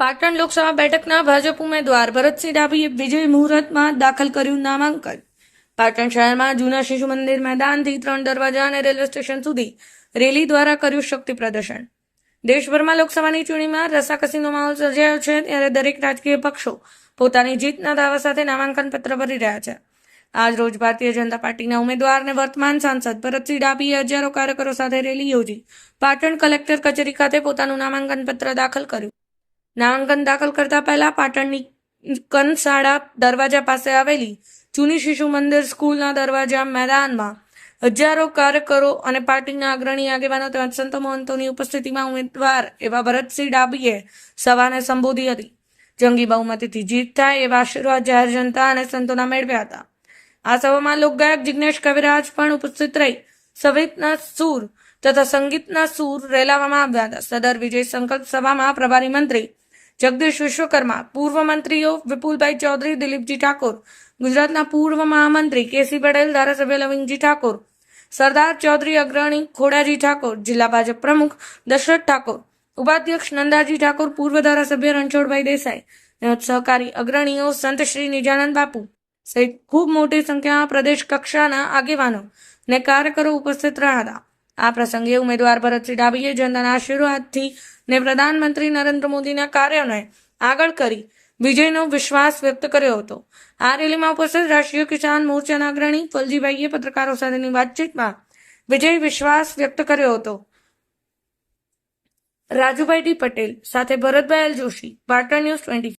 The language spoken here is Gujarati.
પાટણ લોકસભા બેઠકના ભાજપ ઉમેદવાર ભરતસિંહ ડાભીએ વિજય મુહૂર્તમાં દાખલ કર્યું નામાંકન. પાટણ શહેરમાં જૂના શિશુ મંદિર મેદાનથી ત્રણ દરવાજા અને રેલવે સ્ટેશન સુધી રેલી દ્વારા કર્યું શક્તિ પ્રદર્શન. દેશભરમાં લોકસભાની ચૂંટણીમાં રસાકસીનો માહોલ સર્જાયો છે, ત્યારે દરેક રાજકીય પક્ષો પોતાની જીતના દાવા સાથે નામાંકન પત્ર ભરી રહ્યા છે. આજ રોજ ભારતીય જનતા પાર્ટીના ઉમેદવાર અને વર્તમાન સાંસદ ભરતસિંહ ડાભીએ હજારો કાર્યકરો સાથે રેલી યોજી પાટણ કલેક્ટર કચેરી ખાતે પોતાનું નામાંકન પત્ર દાખલ કર્યું. નામાંકન દાખલ કરતા પહેલા પાટણની કનશાળા દરવાજા પાસે આવેલી જૂની શિશુ મંદિર સ્કૂલના દરવાજા મેદાનમાં હજારો કાર્યકરો અને પાર્ટીના અગ્રણી આગેવાનો તેમજ સંતો મહંતોની ઉપસ્થિતિમાં ઉમેદવાર એવા ભરતસિંહ ડાબીએ સભાને સંબોધી હતી. જંગી બહુમતીથી જીત થાય એવા આશીર્વાદ જાહેર જનતા અને સંતોના મેળવ્યા હતા. આ સભામાં લોકગાયક જિજ્ઞેશ કવિરાજ પણ ઉપસ્થિત રહી. સંગીતના સૂર તથા સંગીતના સૂર રેલાવવામાં આવ્યા હતા. સદર વિજય સંકલ્પ સભામાં પ્રભારી મંત્રી જગદીશ વિશ્વકર્મા, પૂર્વ મંત્રીઓ વિપુલભાઈ ચૌધરી, દિલીપજી ઠાકોર, ગુજરાતના પૂર્વ મહામંત્રી કેસી પટેલ, ધારાસભ્ય લવિંગજી ઠાકોર, સરદાર ચૌધરી અગ્રણી ખોડાજી ઠાકોર, જિલ્લા ભાજપ પ્રમુખ દશરથ ઠાકોર, ઉપાધ્યક્ષ નંદાજી ઠાકોર, પૂર્વ ધારાસભ્ય રણછોડભાઈ દેસાઈ સહકારી અગ્રણીઓ સંત શ્રી નિજાનંદ બાપુ સહિત ખૂબ મોટી સંખ્યામાં પ્રદેશ કક્ષાના આગેવાનો ને કાર્યકરો ઉપસ્થિત રહ્યા હતા. આ પ્રસંગે ઉમેદવાર ભરતસિંહ ડાભીએ જનતાના આશીર્વાદથી ને પ્રધાનમંત્રી નરેન્દ્ર મોદીના કાર્યોને આગળ કરી વિજયનો વિશ્વાસ વ્યક્ત કર્યો હતો. આ રેલીમાં ઉપસ્થિત રાષ્ટ્રીય કિસાન મોરચાના અગ્રણી ફલજીભાઈએ પત્રકારો સાથેની વાતચીતમાં વિજય વિશ્વાસ વ્યક્ત કર્યો હતો. રાજુભાઈ ડી પટેલ સાથે Bharatbhai L Joshi Patan news twenty